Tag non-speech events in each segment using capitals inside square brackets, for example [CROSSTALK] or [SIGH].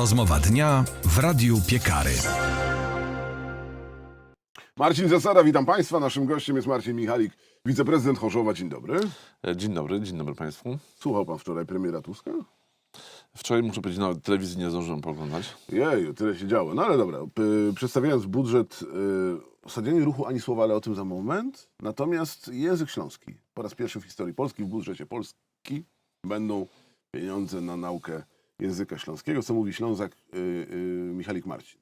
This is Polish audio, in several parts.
Rozmowa dnia w Radiu Piekary. Marcin Zasada, witam Państwa. Naszym gościem jest Marcin Michalik, wiceprezydent Chorzowa. Dzień dobry. E, Dzień dobry, dzień dobry Państwu. Słuchał Pan wczoraj premiera Tuska? Wczoraj muszę powiedzieć, nawet telewizji nie zdążyłem poglądać. Jeju, tyle się działo. No ale dobra, przedstawiając budżet, y, o stadionie ruchu ani słowa, ale o tym za moment. Natomiast język śląski. Po raz pierwszy w historii Polski, w budżecie Polski będą pieniądze na naukę języka śląskiego. Co mówi Ślązak y, y, Michalik Marcin.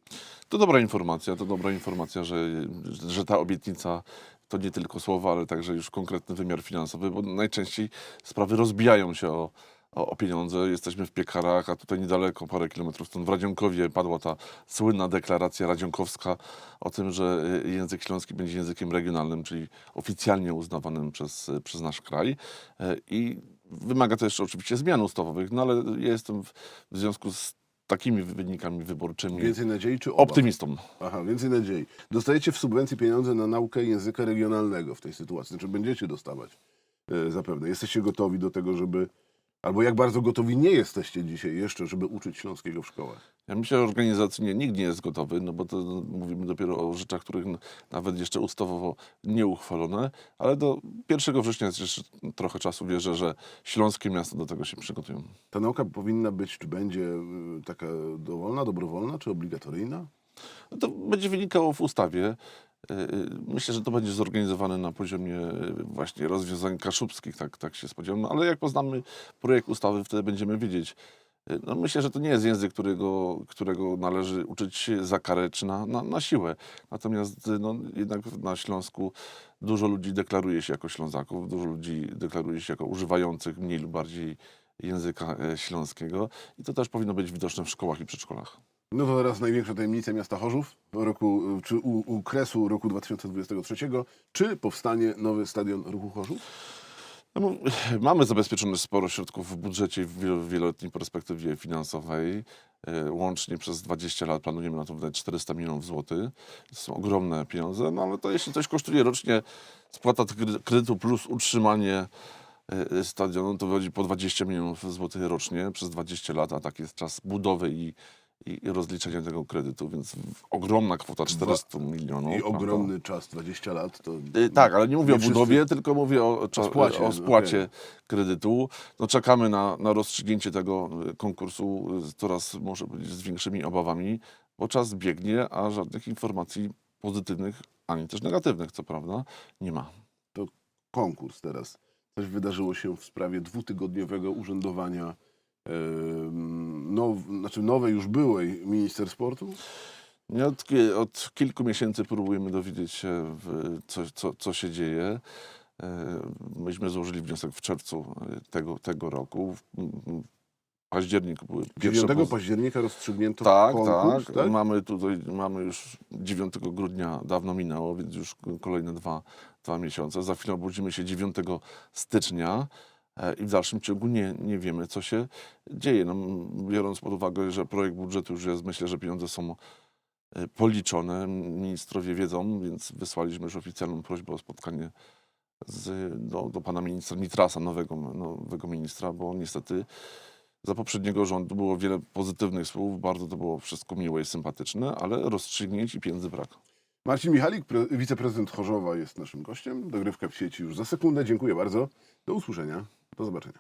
To dobra informacja, to dobra informacja, że, że ta obietnica to nie tylko słowa, ale także już konkretny wymiar finansowy, bo najczęściej sprawy rozbijają się o, o, o pieniądze. Jesteśmy w piekarach, a tutaj niedaleko, parę kilometrów stąd w Radzionkowie padła ta słynna deklaracja radzionkowska o tym, że y, język śląski będzie językiem regionalnym, czyli oficjalnie uznawanym przez, przez nasz kraj. I wymaga to jeszcze oczywiście zmian ustawowych, no ale ja jestem w, w związku z takimi wynikami wyborczymi Więcej nadziei czy obaw? optymistą. Aha, więcej nadziei. Dostajecie w subwencji pieniądze na naukę języka regionalnego w tej sytuacji. Znaczy będziecie dostawać e, zapewne. Jesteście gotowi do tego, żeby... Albo jak bardzo gotowi nie jesteście dzisiaj jeszcze, żeby uczyć śląskiego w szkołach? Ja myślę, że organizacyjnie nikt nie jest gotowy, no bo to no, mówimy dopiero o rzeczach, których nawet jeszcze ustawowo nie uchwalone, ale do 1 września jest jeszcze trochę czasu. Wierzę, że śląskie miasta do tego się przygotują. Ta nauka powinna być, czy będzie y, taka dowolna, dobrowolna, czy obligatoryjna? No to będzie wynikało w ustawie. Y, y, Myślę, że to będzie zorganizowane na poziomie y, właśnie rozwiązań kaszubskich, tak, tak się spodziewam. No, ale jak poznamy projekt ustawy, wtedy będziemy wiedzieć. No myślę, że to nie jest język, którego, którego należy uczyć za karę czy na, na, na siłę. Natomiast no, jednak na Śląsku dużo ludzi deklaruje się jako Ślązaków, dużo ludzi deklaruje się jako używających mniej lub bardziej języka e, śląskiego i to też powinno być widoczne w szkołach i przedszkolach. No to teraz największa tajemnica miasta Chorzów, roku, czy u, u kresu roku 2023, czy powstanie nowy stadion ruchu Chorzów? No, bo mamy zabezpieczone sporo środków w budżecie w wielo- w wieloletniej perspektywie finansowej. E, Łącznie przez 20 lat planujemy na to wydać 400 milionów złotych. To są ogromne pieniądze, no ale to jeśli coś kosztuje rocznie spłata kre- kredytu plus utrzymanie e, stadionu, to wychodzi po 20 milionów złotych rocznie przez 20 lat, a tak jest czas budowy i, i rozliczenia tego kredytu, więc ogromna kwota 400 milionów. I prawda? ogromny czas, 20 lat, to... Y, Tak, ale nie mówię Nie o wszyscy- budowie, tylko mówię o, cza- O spłacie, o spłacie okej. kredytu. No, czekamy na, na rozstrzygnięcie tego y, konkursu y, coraz może być z większymi obawami, bo czas biegnie, a żadnych informacji pozytywnych, ani też negatywnych, co prawda, nie ma. konkurs teraz. Coś wydarzyło się w sprawie dwutygodniowego urzędowania em, now, znaczy nowej już byłej minister sportu. Nie, Od, od kilku miesięcy próbujemy dowiedzieć się, w, co, co, co się dzieje. E, Myśmy złożyli wniosek w czerwcu e, tego, tego roku. W, październiku były pierwsze 9 poz- października rozstrzygnięto Tak, konkurs, tak, tak? Mamy tutaj, mamy już 9 grudnia, dawno minęło, więc już kolejne dwa, dwa miesiące. Za chwilę obudzimy się 9 stycznia i w dalszym ciągu nie, nie wiemy, co się dzieje. No, biorąc pod uwagę, że projekt budżetu już jest, myślę, że pieniądze są e, policzone, ministrowie wiedzą, więc wysłaliśmy już oficjalną prośbę o spotkanie z, do, do pana ministra Nitrasa, nowego, nowego ministra, bo niestety za poprzedniego rządu było wiele pozytywnych słów, bardzo to było wszystko miłe i sympatyczne, ale rozstrzygnięć i pieniędzy brak. Marcin Michalik, pre, wiceprezydent Chorzowa jest naszym gościem. Dogrywka w sieci już za sekundę. Dziękuję bardzo. Do usłyszenia. Do zobaczenia.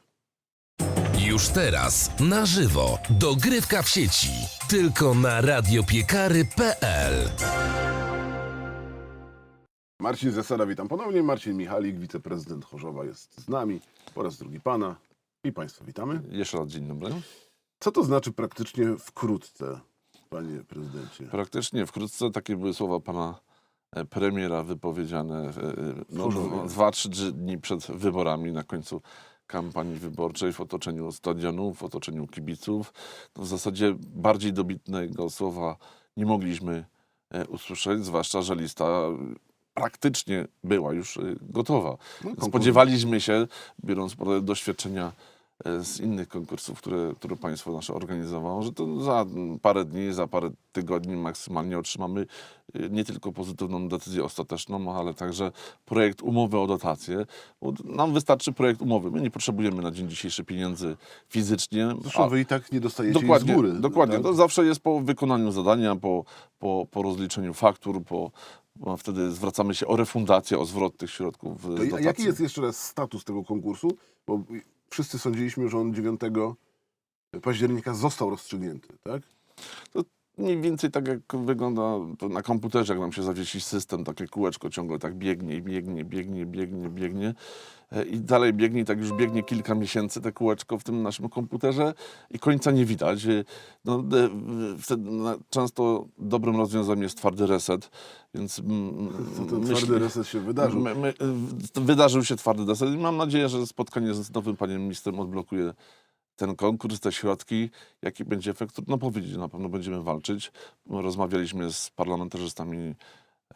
Już teraz na żywo dogrywka w sieci. Tylko na radiopiekary.pl. Marcin Zasada, witam ponownie. Marcin Michalik, wiceprezydent Chorzowa jest z nami. Po raz drugi pana i państwa witamy. Jeszcze raz dzień dobry. Co to znaczy praktycznie wkrótce, panie prezydencie? Praktycznie wkrótce takie były słowa pana e, premiera wypowiedziane e, e, no, Chorzowie. dwa- dwa, trzy dni przed wyborami na końcu kampanii wyborczej w otoczeniu stadionu, w otoczeniu kibiców. No, w zasadzie bardziej dobitnego słowa nie mogliśmy e, usłyszeć, zwłaszcza, że lista praktycznie była już e, gotowa. No, Spodziewaliśmy się, biorąc pod uwagę doświadczenia e, z innych konkursów, które, które państwo nasze organizowało, że to za parę dni, za parę tygodni maksymalnie otrzymamy e, nie tylko pozytywną decyzję ostateczną, ale także projekt umowy o dotację. Bo nam wystarczy projekt umowy. My nie potrzebujemy na dzień dzisiejszy pieniędzy fizycznie. Zresztą a- wy i tak nie dostajecie Dokładnie, z góry. dokładnie. tak? To zawsze jest po wykonaniu zadania, po, po, po rozliczeniu faktur, po, po wtedy zwracamy się o refundację, o zwrot tych środków z dotacji. jaki jest jeszcze raz status tego konkursu? Bo wszyscy sądziliśmy, że on 9 października został rozstrzygnięty, tak? Mniej więcej tak jak wygląda na komputerze, jak nam się zawiesi system, takie kółeczko ciągle tak biegnie i biegnie, biegnie, biegnie, biegnie e, i dalej biegnie tak już biegnie kilka miesięcy te kółeczko w tym naszym komputerze i końca nie widać. E, No, e, wtedy często dobrym rozwiązaniem jest twardy reset, więc [LAUGHS] To twardy reset się wydarzył. My, my, wydarzył się twardy deser i mam nadzieję, że spotkanie z nowym panem ministrem odblokuje ten konkurs, te środki, jaki będzie efekt, trudno powiedzieć. Na pewno będziemy walczyć. Rozmawialiśmy z parlamentarzystami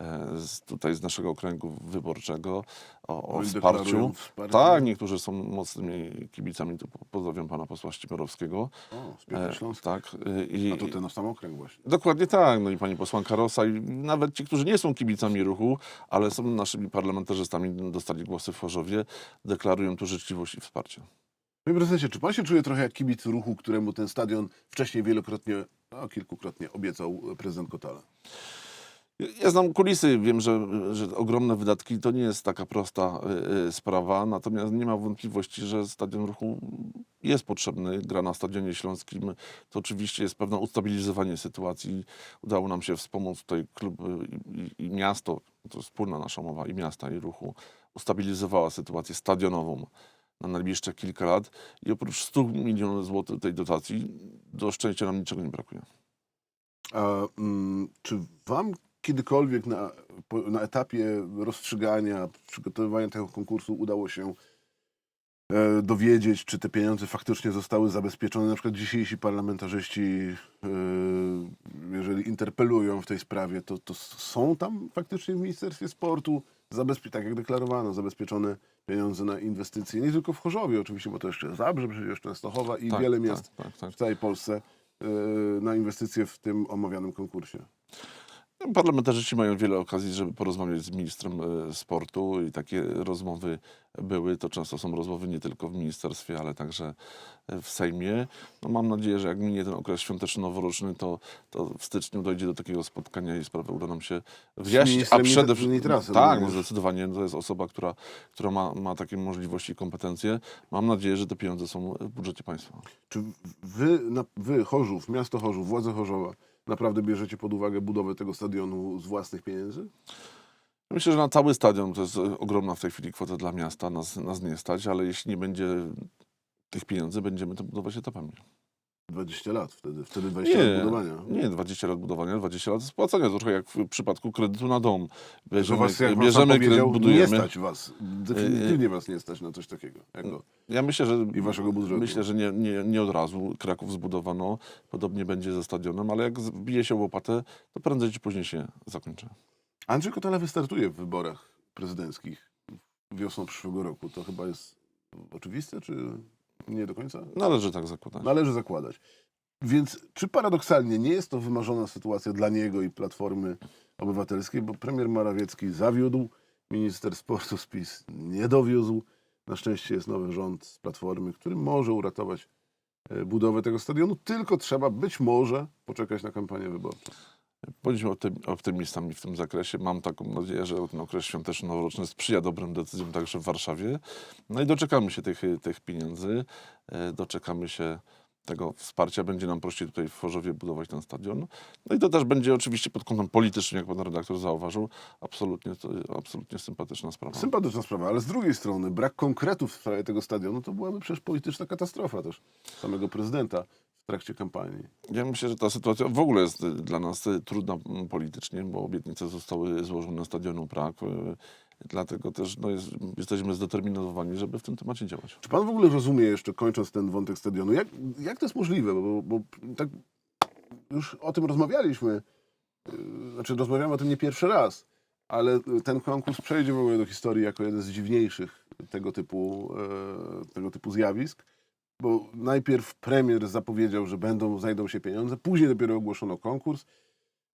e, z, tutaj z naszego okręgu wyborczego o, o wsparciu. wsparcie. Tak, niektórzy są mocnymi kibicami. Tu po- pozdrawiam pana posła Ściemorowskiego. O, z E, tak. I, A to ten sam okręg właśnie. Dokładnie tak. No i pani posłanka Rosa i nawet ci, którzy nie są kibicami ruchu, ale są naszymi parlamentarzystami, dostali głosy w Chorzowie, deklarują tu życzliwość i wsparcie. Panie prezesie, czy pan się czuje trochę jak kibic ruchu, któremu ten stadion wcześniej wielokrotnie, a kilkukrotnie obiecał prezydent Kotala? Ja znam kulisy, wiem, że, że ogromne wydatki to nie jest taka prosta y, y, sprawa, natomiast nie ma wątpliwości, że stadion ruchu jest potrzebny. Gra na stadionie śląskim to oczywiście jest pewne ustabilizowanie sytuacji. Udało nam się wspomóc tutaj klub y, i, i miasto, to wspólna nasza mowa i miasta i ruchu, ustabilizowała sytuację stadionową na najbliższe kilka lat i oprócz 100 milionów złotych tej dotacji do szczęścia nam niczego nie brakuje. A mm, czy wam kiedykolwiek na, na etapie rozstrzygania, przygotowywania tego konkursu udało się e, dowiedzieć, czy te pieniądze faktycznie zostały zabezpieczone? Na przykład dzisiejsi parlamentarzyści, e, jeżeli interpelują w tej sprawie, to, to są tam faktycznie w Ministerstwie Sportu, tak jak deklarowano, zabezpieczone pieniądze na inwestycje, nie tylko w Chorzowie oczywiście, bo to jeszcze Zabrze, przecież Częstochowa i Tak, wiele tak, miast tak, tak. w całej Polsce e, na inwestycje w tym omawianym konkursie. Parlamentarzyści mają wiele okazji, żeby porozmawiać z ministrem e, sportu i takie rozmowy były. To często są rozmowy nie tylko w ministerstwie, ale także e, w Sejmie. No, mam nadzieję, że jak minie ten okres świąteczno-noworoczny, to, to w styczniu dojdzie do takiego spotkania i sprawę uda nam się wyjaśnić. ministrem przede Nitrasem Tak, no, zdecydowanie. To jest osoba, która, która ma, ma takie możliwości i kompetencje. Mam nadzieję, że te pieniądze są w budżecie państwa. Czy wy, na, wy, Chorzów, miasto Chorzów, władze Chorzowa, naprawdę bierzecie pod uwagę budowę tego stadionu z własnych pieniędzy? Myślę, że na cały stadion to jest ogromna w tej chwili kwota dla miasta, nas, nas nie stać, ale jeśli nie będzie tych pieniędzy, będziemy to budować etapami. 20 lat wtedy, wtedy 20 lat budowania. nie 20 lat budowania, 20 lat spłacania, to trochę jak w przypadku kredytu na dom. Bierzemy, was, jak bierzemy kredyt, powiedział, nie budujemy. stać was, definitywnie was nie stać na coś takiego. Jako. Ja myślę, że I waszego budżetu. Myślę, że nie, nie, nie od razu Kraków zbudowano. Podobnie będzie ze stadionem, ale jak wbije się łopatę, to prędzej czy później się zakończy. Andrzej Kotala wystartuje w wyborach prezydenckich wiosną przyszłego roku. To chyba jest oczywiste, czy nie do końca? Należy tak zakładać. Należy zakładać. Więc czy paradoksalnie nie jest to wymarzona sytuacja dla niego i Platformy Obywatelskiej, bo premier Morawiecki zawiódł, minister sportu z PiS nie dowiózł. Na szczęście jest nowy rząd z Platformy, który może uratować e, budowę tego stadionu, tylko trzeba być może poczekać na kampanię wyborczą. Bądźmy optym- optymistami w tym zakresie. Mam taką nadzieję, że ten okres świąteczno-noworoczny sprzyja dobrym decyzjom także w Warszawie. No i doczekamy się tych, tych pieniędzy, e, doczekamy się tego wsparcia. Będzie nam prościej tutaj w Chorzowie budować ten stadion. No i to też będzie oczywiście pod kątem politycznym, jak pan redaktor zauważył, absolutnie, absolutnie sympatyczna sprawa. Sympatyczna sprawa, ale z drugiej strony brak konkretów w sprawie tego stadionu to byłaby przecież polityczna katastrofa też samego prezydenta w trakcie kampanii. Ja myślę, że ta sytuacja w ogóle jest dla nas trudna politycznie, bo obietnice zostały złożone stadionu Prag. y, Dlatego też no, jest, jesteśmy zdeterminowani, żeby w tym temacie działać. Czy pan w ogóle rozumie jeszcze, kończąc ten wątek stadionu, jak, jak to jest możliwe? Bo, bo tak już o tym rozmawialiśmy, yy, znaczy rozmawiamy o tym nie pierwszy raz, ale ten konkurs przejdzie w ogóle do historii jako jeden z dziwniejszych tego typu, e, tego typu zjawisk. Bo najpierw premier zapowiedział, że będą, znajdą się pieniądze, później dopiero ogłoszono konkurs.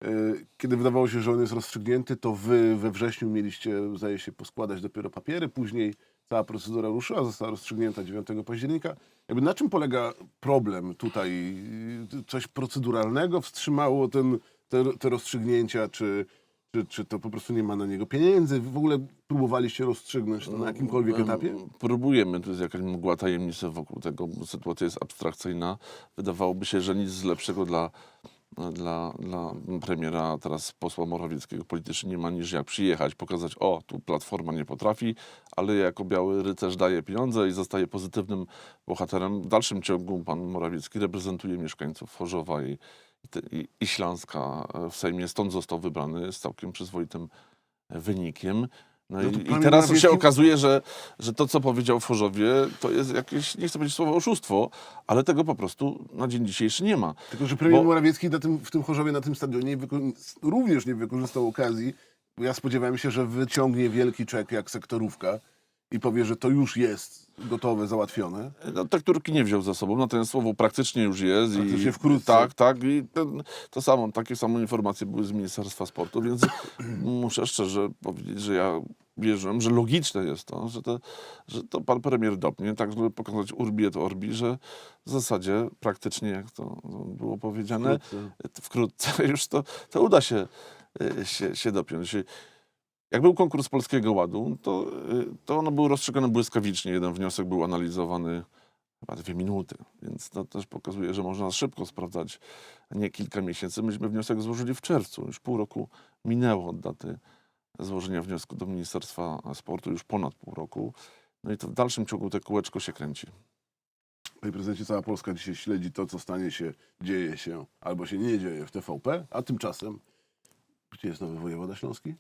E, Kiedy wydawało się, że on jest rozstrzygnięty, to wy we wrześniu mieliście, zdaje się, poskładać dopiero papiery. Później cała procedura ruszyła, została rozstrzygnięta 9 października. Jakby na czym polega problem tutaj? Coś proceduralnego wstrzymało ten, te, te rozstrzygnięcia, czy, czy, czy to po prostu nie ma na niego pieniędzy? W ogóle próbowaliście rozstrzygnąć to na jakimkolwiek Em, etapie? Próbujemy, tu jest jakaś mgła tajemnicy wokół tego, bo sytuacja jest abstrakcyjna. Wydawałoby się, że nic lepszego dla, dla, dla premiera, teraz posła Morawieckiego politycznie nie ma niż jak przyjechać, pokazać, o, tu Platforma nie potrafi, ale jako biały rycerz daje pieniądze i zostaje pozytywnym bohaterem. W dalszym ciągu pan Morawiecki reprezentuje mieszkańców Chorzowa i, i, i, Śląska w Sejmie, stąd został wybrany z całkiem przyzwoitym wynikiem. No, No i, i teraz się Morawiecki- okazuje, że, że to, co powiedział w Chorzowie, to jest jakieś, nie chcę powiedzieć słowo oszustwo, ale tego po prostu na dzień dzisiejszy nie ma. Tylko, że premier Bo- Morawiecki na tym, w tym Chorzowie, na tym stadionie również nie wykorzystał okazji. Bo Ja spodziewałem się, że wyciągnie wielki czek jak sektorówka i powie, że to już jest gotowe, załatwione. No, tekturki nie wziął ze sobą, natomiast słowo praktycznie już jest. Praktycznie i, wkrótce. Tak, tak. I ten, to samo, takie samo informacje były z Ministerstwa Sportu, więc [CLEARS THROAT] muszę szczerze powiedzieć, że ja wierzyłem, że logiczne jest to, że to, że to pan premier dopnie, tak żeby pokazać urbi et orbi, że w zasadzie praktycznie, jak to było powiedziane, Wkrótce. wkrótce [LAUGHS] już to, to uda się, y, się, się dopiąć. Jak był konkurs Polskiego Ładu, to, y, to ono było rozstrzygane błyskawicznie. Jeden wniosek był analizowany chyba dwie minuty, więc to też pokazuje, że można szybko sprawdzać, nie kilka miesięcy. Myśmy wniosek złożyli w czerwcu, już pół roku minęło od daty złożenia wniosku do Ministerstwa Sportu, już ponad pół roku. No i to w dalszym ciągu te kółeczko się kręci. Panie prezydencie, cała Polska dzisiaj śledzi to, co stanie się, dzieje się albo się nie dzieje w TVP, a tymczasem gdzie jest nowy wojewoda śląski?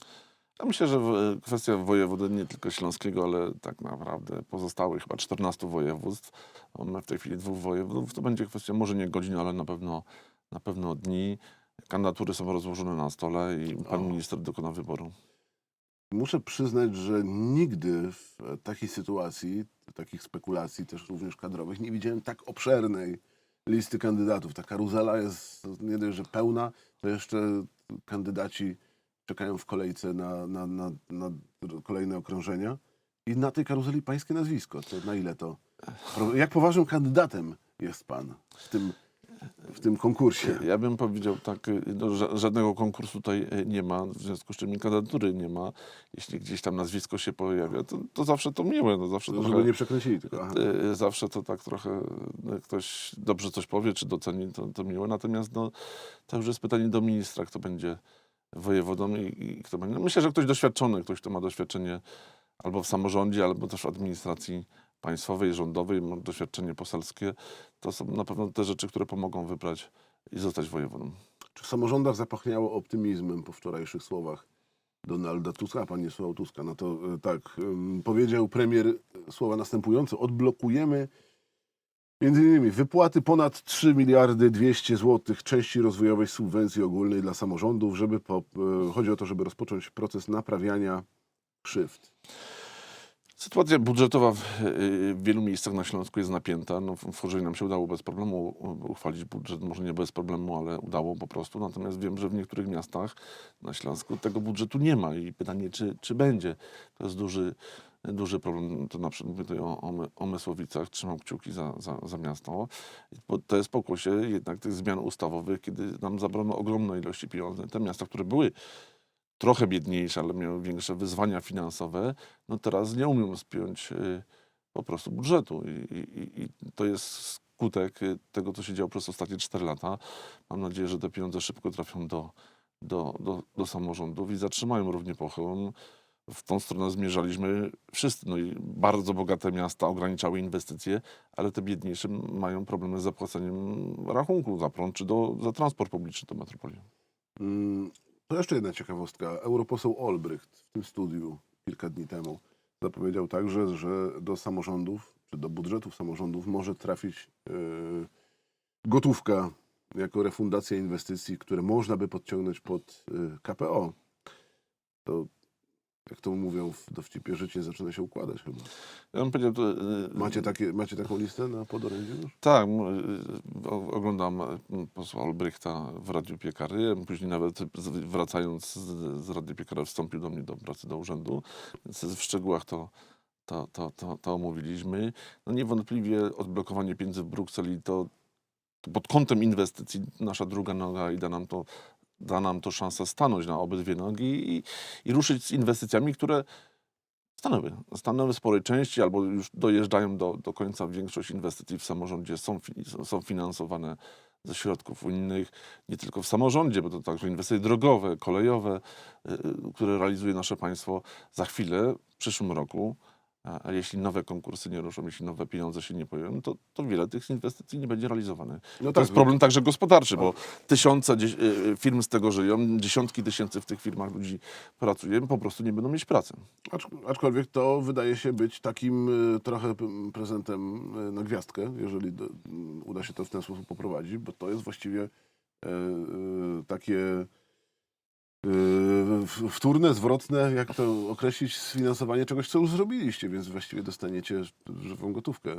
Ja myślę, że w- kwestia wojewody nie tylko śląskiego, ale tak naprawdę pozostałych chyba 14 województw. Mamy w tej chwili dwóch województw. To będzie kwestia może nie godzin, ale na pewno, na pewno dni. Kandydatury są rozłożone na stole i pan O. minister dokona wyboru. Muszę przyznać, że nigdy w takiej sytuacji, takich spekulacji też również kadrowych, nie widziałem tak obszernej listy kandydatów. Ta karuzela jest nie dość, że pełna, to jeszcze kandydaci czekają w kolejce na, na, na, na kolejne okrążenia. I na tej karuzeli pańskie nazwisko. To na ile to? Jak poważnym kandydatem jest pan w tym, w tym konkursie? Ja bym powiedział tak, y, no, ża- żadnego konkursu tutaj y, nie ma, w związku z czym kandydatury nie ma. Jeśli gdzieś tam nazwisko się pojawia, to, to zawsze to miłe. No, zawsze Żeby trochę, nie przekręcili tylko. Aha. Y, Zawsze to tak trochę no, ktoś dobrze coś powie, czy doceni, to, to miłe. Natomiast no, to już jest pytanie do ministra, kto będzie wojewodą i, i kto będzie. No, myślę, że ktoś doświadczony, ktoś, kto ma doświadczenie albo w samorządzie, albo też w administracji państwowej, rządowej, ma doświadczenie poselskie. To są na pewno te rzeczy, które pomogą wybrać i zostać wojewodą. Czy w samorządach zapachniało optymizmem po wczorajszych słowach Donalda Tuska, a pan Tuska, no to e, tak, powiedział premier słowa następujące, odblokujemy między innymi wypłaty ponad 3 miliardy 200 złotych części rozwojowej subwencji ogólnej dla samorządów, żeby po, e, chodzi o to, żeby rozpocząć proces naprawiania krzywd. Sytuacja budżetowa w, y, w wielu miejscach na Śląsku jest napięta. No, w Chorzowie nam się udało bez problemu uchwalić budżet, może nie bez problemu, ale udało po prostu. Natomiast wiem, że w niektórych miastach na Śląsku tego budżetu nie ma i pytanie, czy, czy będzie. To jest duży, duży problem. To na przykład mówię o, o, My- o Mysłowicach, trzymam kciuki za, za, za miasto. Bo to jest pokłosie jednak tych zmian ustawowych, kiedy nam zabrano ogromne ilości pieniędzy. Te miasta, które były trochę biedniejsze, ale miały większe wyzwania finansowe, no teraz nie umią spiąć y, po prostu budżetu. I, i, I to jest skutek y, tego, co się działo przez ostatnie 4 lata. Mam nadzieję, że te pieniądze szybko trafią do, do, do, do samorządów i zatrzymają równie pochyłą. W tą stronę zmierzaliśmy wszyscy. No i bardzo bogate miasta ograniczały inwestycje, ale te biedniejsze mają problemy z zapłaceniem rachunku za prąd czy do, za transport publiczny do metropolii. Mm, To jeszcze jedna ciekawostka. Europoseł Olbrycht w tym studiu kilka dni temu zapowiedział także, że do samorządów, czy do budżetów samorządów może trafić e, gotówka jako refundacja inwestycji, które można by podciągnąć pod e, KPO. To jak to mówią w dowcipie, życie zaczyna się układać chyba. Ja bym powiedział, to, y, Macie, takie, macie taką listę na podorędziu już? Tak, y, o- oglądam y, posła Olbrychta w Radiu Piekary. Później nawet wracając z, z Radiu Piekary wstąpił do mnie do pracy do urzędu. Więc w szczegółach to, to, to, to, to omówiliśmy. No niewątpliwie odblokowanie pieniędzy w Brukseli to pod kątem inwestycji nasza druga noga i da nam to, da nam to szansę stanąć na obydwie nogi i, i ruszyć z inwestycjami, które stanęły. Stanęły sporej części albo już dojeżdżają do, do końca. Większość inwestycji w samorządzie są, są finansowane ze środków unijnych, nie tylko w samorządzie, bo to także inwestycje drogowe, kolejowe, y, y, które realizuje nasze państwo za chwilę, w przyszłym roku. A jeśli nowe konkursy nie ruszą, jeśli nowe pieniądze się nie pojawią, to, to wiele tych inwestycji nie będzie realizowanych. No to jest problem także gospodarczy, bo tysiące y, y, firm z tego żyją, dziesiątki tysięcy w tych firmach ludzi pracuje, po prostu nie będą mieć pracy. Acz, aczkolwiek to wydaje się być takim y, trochę prezentem na gwiazdkę, jeżeli uda się to w ten sposób poprowadzić, bo to jest właściwie takie wtórne, zwrotne, jak to określić, sfinansowanie czegoś, co już zrobiliście, więc właściwie dostaniecie żywą gotówkę.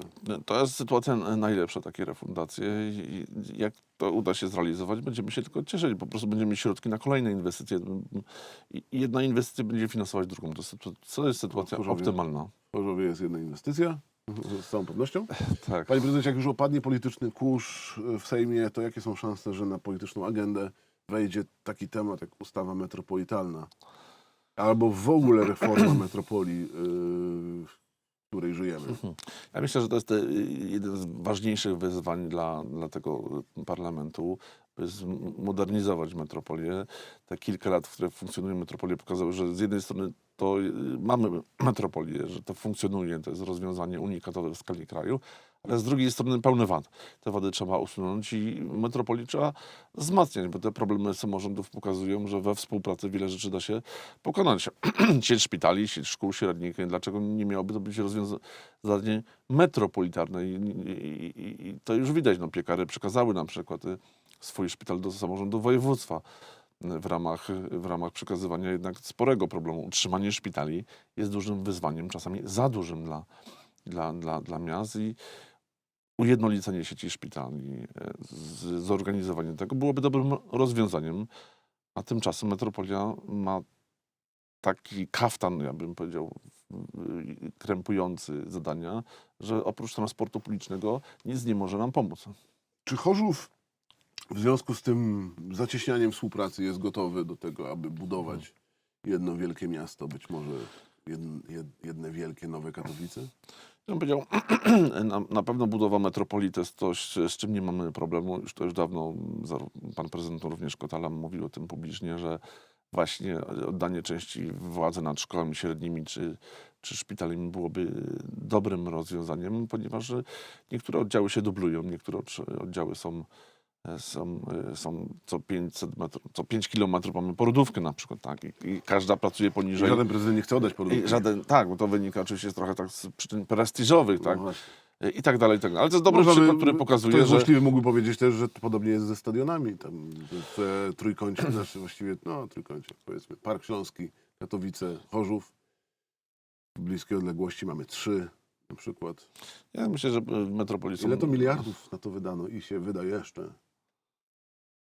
To jest sytuacja najlepsza, takie refundacje. I jak to uda się zrealizować, będziemy się tylko cieszyć. Po prostu będziemy mieć środki na kolejne inwestycje. I jedna inwestycja będzie finansować drugą. To, jest sytuacja Kurzowie. optymalna. Chorzowie jest jedna inwestycja, z całą pewnością. [LAUGHS] Tak. Panie prezydencie, jak już opadnie polityczny kurz w Sejmie, to jakie są szanse, że na polityczną agendę wejdzie taki temat jak ustawa metropolitalna? Albo w ogóle reforma [CLEARS THROAT] metropolii, yy, w której żyjemy. Ja myślę, że to jest e, jeden z ważniejszych wyzwań dla, dla tego parlamentu, zmodernizować metropolię. Te kilka lat, w które funkcjonuje metropolia, pokazały, że z jednej strony to y, mamy metropolię, że to funkcjonuje, to jest rozwiązanie unikatowe w skali kraju, ale z drugiej strony pełne wad. Te wady trzeba usunąć i metropolię trzeba wzmacniać, bo te problemy samorządów pokazują, że we współpracy wiele rzeczy da się pokonać. [CLEARS THROAT] sieć szpitali, sieć szkół średnich, dlaczego nie miałoby to być rozwiązanie metropolitarne? I, i, i, i to już widać, no, piekary przekazały na przykład y, swój szpital do samorządu województwa y, w ramach, w ramach przekazywania jednak sporego problemu. Utrzymanie szpitali jest dużym wyzwaniem, czasami za dużym dla, dla, dla, dla miast i ujednolicenie sieci szpitali, e, zorganizowanie tego byłoby dobrym rozwiązaniem, a tymczasem metropolia ma taki kaftan, ja bym powiedział, krępujący zadania, że oprócz transportu publicznego nic nie może nam pomóc. Czy Chorzów w związku z tym zacieśnianiem współpracy jest gotowy do tego, aby budować jedno wielkie miasto, być może jedn, jed, jedne wielkie nowe Katowice? Ja powiedział, [CLEARS THROAT] na, na pewno budowa metropolii to jest coś, z czym nie mamy problemu. Już to już dawno pan prezydent również Kotala mówił o tym publicznie, że właśnie oddanie części władzy nad szkołami średnimi czy, czy szpitalami byłoby dobrym rozwiązaniem, ponieważ niektóre oddziały się dublują, niektóre oddziały są, są, e, są co 500 metrów, co 5 kilometrów mamy porodówkę na przykład, tak? I, i każda pracuje poniżej. Żaden prezydent nie chce oddać I porządku. żaden, tak, bo to wynika oczywiście trochę tak z przyczyn prestiżowych, tak? No właśnie. I tak dalej, i tak dalej. Ale to jest dobry Można by- przykład, który To pokazuje, jest że możliwe, mógłby powiedzieć też, że to podobnie jest ze stadionami. Tam w e, trójkącie, [CLEARS THROAT] znaczy właściwie, no trójkącie, powiedzmy, Park Śląski, Katowice, Chorzów. W bliskiej odległości mamy trzy na przykład. ja myślę, że są... Ile to miliardów na to wydano i się wyda jeszcze?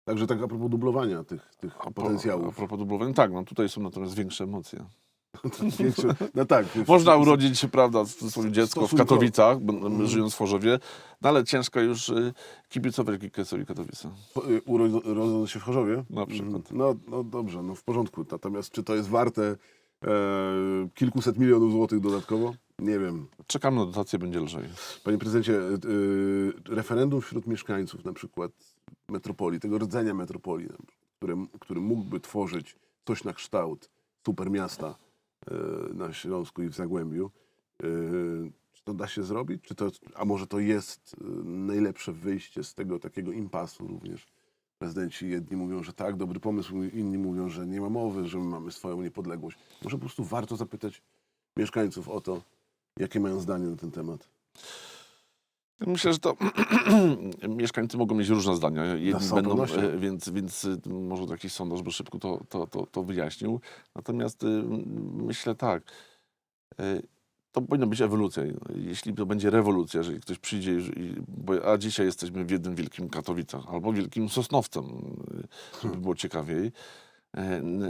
Także tak a propos dublowania tych, tych A, po, a potencjałów. propos dublowania, tak, no tutaj są natomiast większe emocje. [LAUGHS] No tak. Można urodzić, prawda, swoje dziecko w. Katowicach, Mhm. żyjąc w Chorzowie, no ale ciężko już y, kibicować Kikesowi Katowice. Urodząc się w Chorzowie? Na przykład. Mhm. No, no dobrze, no w porządku. Natomiast czy to jest warte e, kilkuset milionów złotych dodatkowo? Nie wiem. Czekamy na dotację, będzie lżej. Panie prezydencie, e, referendum wśród mieszkańców na przykład metropolii, tego rdzenia metropolii, który, który mógłby tworzyć coś na kształt supermiasta e, na Śląsku i w Zagłębiu. E, Czy to da się zrobić? Czy to, a może to jest e, najlepsze wyjście z tego takiego impasu również? Prezydenci jedni mówią, że tak, dobry pomysł, inni mówią, że nie ma mowy, że my mamy swoją niepodległość. Może po prostu warto zapytać mieszkańców o to, jakie mają zdanie na ten temat. Myślę, że to [CLEARS THROAT] mieszkańcy mogą mieć różne zdania. Jedni całą będą, e, więc, więc e, może to jakiś sondaż by szybko to, to, to, to wyjaśnił. Natomiast e, myślę tak, to powinna być ewolucja. Jeśli to będzie rewolucja, jeżeli ktoś przyjdzie, i- a dzisiaj jesteśmy w jednym wielkim Katowicach albo wielkim Sosnowcem, żeby było ciekawiej,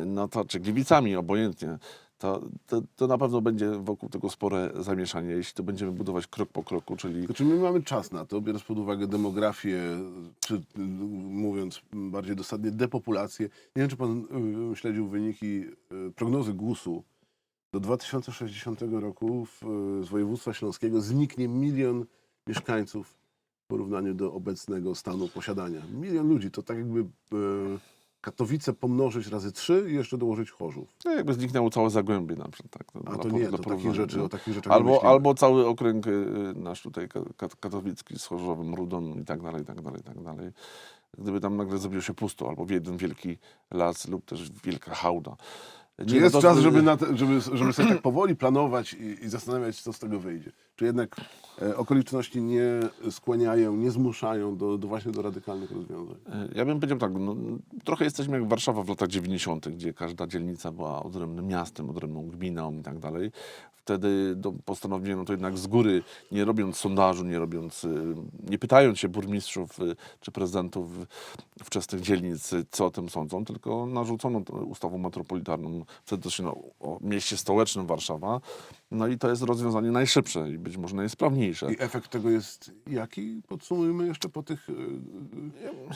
no to, czy Gliwicami, obojętnie, to, to, to na pewno będzie wokół tego spore zamieszanie, jeśli to będziemy budować krok po kroku, czyli Tylko czy my mamy czas na to, biorąc pod uwagę demografię, czy mówiąc bardziej dosadnie, depopulację? Nie wiem, czy pan y, śledził wyniki y, prognozy GUS-u. Do 2060 roku w, y, z województwa śląskiego zniknie milion mieszkańców w porównaniu do obecnego stanu posiadania. Milion ludzi, to tak jakby Katowice pomnożyć razy trzy i jeszcze dołożyć Chorzów. No jakby zniknęło całe Zagłębie na przykład. Tak, A dla to nie, to takich rzeczy, no. o takich rzeczach nie Albo, myślimy. albo cały okręg y, nasz tutaj ka- ka- katowicki z Chorzowem, Rudą i tak dalej, i tak dalej, i tak dalej. Gdyby tam nagle zrobiło się pusto, albo jeden wielki las lub też wielka hałda. Czy jest czas, żeby, na te, żeby, żeby sobie tak powoli planować i, i zastanawiać, co z tego wyjdzie? Czy jednak e, okoliczności nie skłaniają, nie zmuszają do, do właśnie do radykalnych rozwiązań? Y, Ja bym powiedział tak, no, trochę jesteśmy jak Warszawa w latach 90., gdzie każda dzielnica była odrębnym miastem, odrębną gminą i tak dalej. Wtedy do, postanowiono to jednak z góry, nie robiąc sondażu, nie robiąc, y, nie pytając się burmistrzów y, czy prezydentów wczesnych dzielnic, y, co o tym sądzą, tylko narzucono ustawą metropolitarną, wtedy to się no, o mieście stołecznym Warszawa. No i to jest rozwiązanie najszybsze i być może najsprawniejsze. I efekt tego jest jaki? Podsumujmy jeszcze po tych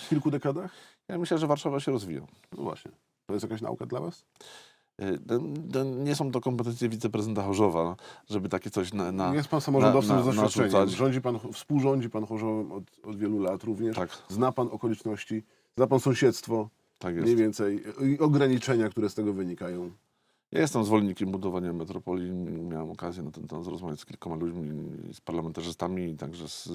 kilku dekadach? Ja myślę, że Warszawa się rozwija. No właśnie. To jest jakaś nauka dla was? Y, to- to Nie są to kompetencje wiceprezydenta Chorzowa, żeby takie coś na, na, jest pan samorządowcem na- z na- doświadczeniem. narzucać. Rządzi pan, współrządzi pan Chorzowem od, od wielu lat również. Tak. Zna pan okoliczności, zna pan sąsiedztwo, Tak mniej więcej, i ograniczenia, które z tego wynikają. Ja jestem zwolennikiem budowania metropolii. Miałem okazję na ten temat rozmawiać z kilkoma ludźmi, z parlamentarzystami także z,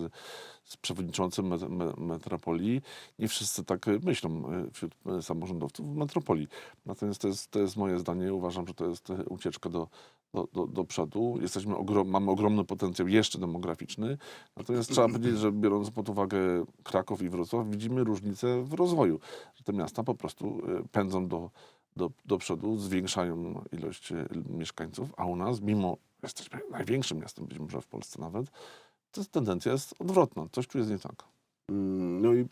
z przewodniczącym me, metropolii. Nie wszyscy tak myślą e, wśród e, samorządowców w metropolii. Natomiast to jest, to jest moje zdanie. Uważam, że to jest e, ucieczka do, do, do, do przodu. Jesteśmy ogrom, mamy ogromny potencjał jeszcze demograficzny. Natomiast trzeba powiedzieć, że biorąc pod uwagę Kraków i Wrocław, widzimy różnicę w rozwoju. Że te miasta po prostu pędzą do, do, do przodu, zwiększają ilość e, mieszkańców, a u nas, mimo jesteśmy największym miastem, być może w Polsce nawet, to tendencja jest odwrotna. Coś tu jest nie tak. Mm, No i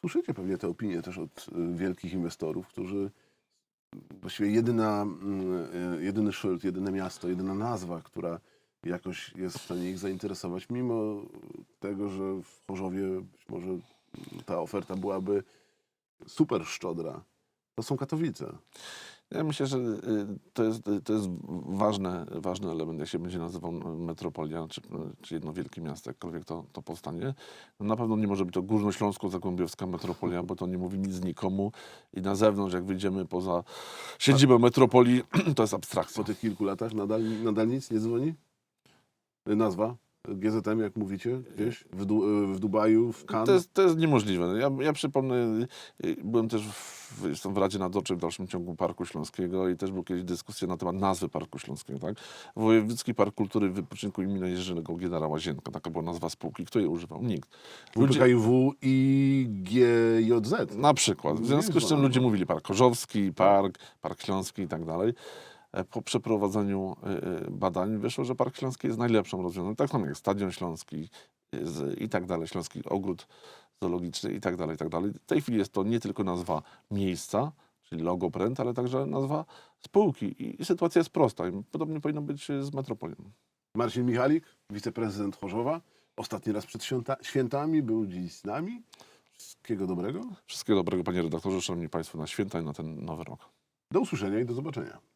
słyszycie pewnie te opinie też od y, wielkich inwestorów, którzy właściwie jedyna, mm, y, jedyny szyld, jedyne miasto, jedyna nazwa, która jakoś jest w stanie ich zainteresować, mimo tego, że w Chorzowie być może ta oferta byłaby super szczodra, to są Katowice. Ja myślę, że y, to jest, to jest ważny, ważny element, jak się będzie nazywał metropolia, czy, czy jedno wielkie miasto, jakkolwiek to, to powstanie. No na pewno nie może być to górnośląsko-zagłębiowska metropolia, bo to nie mówi nic nikomu i na zewnątrz, jak wyjdziemy poza siedzibę metropolii, [CLEARS THROAT] to jest abstrakcja. Po tych kilku latach nadal, nadal nic nie dzwoni? Y, Nazwa? GZM, jak mówicie, gdzieś w, Du- w Dubaju, w Cannes? To jest, to jest niemożliwe. Ja, ja przypomnę, byłem też w, jestem w Radzie Nadzorczej w dalszym ciągu Parku Śląskiego i też była kiedyś dyskusja na temat nazwy Parku Śląskiego. Tak? Wojewódzki Park Kultury i Wypoczynku imienia Jerzego Giedara Łazienka. Taka była nazwa spółki. Kto jej używał? Nikt. Ludzie, WPKiW i GJZ. na przykład. W związku z czym ludzie mówili Park Chorzowski, Park, Park Śląski i tak dalej. E, Po przeprowadzeniu e, e, badań wyszło, że Park Śląski jest najlepszym rozwiązaniem. Tak samo jak Stadion Śląski i tak dalej, Śląski Ogród Zoologiczny i tak dalej, i tak dalej. W tej chwili jest to nie tylko nazwa miejsca, czyli logo brand, ale także nazwa spółki. I, i sytuacja jest prosta. I podobnie powinno być z Metropolią. Marcin Michalik, wiceprezydent Chorzowa. Ostatni raz przed święta, świętami był dziś z nami. Wszystkiego dobrego. Wszystkiego dobrego, panie redaktorze, szanowni państwo, na święta i na ten nowy rok. Do usłyszenia i do zobaczenia.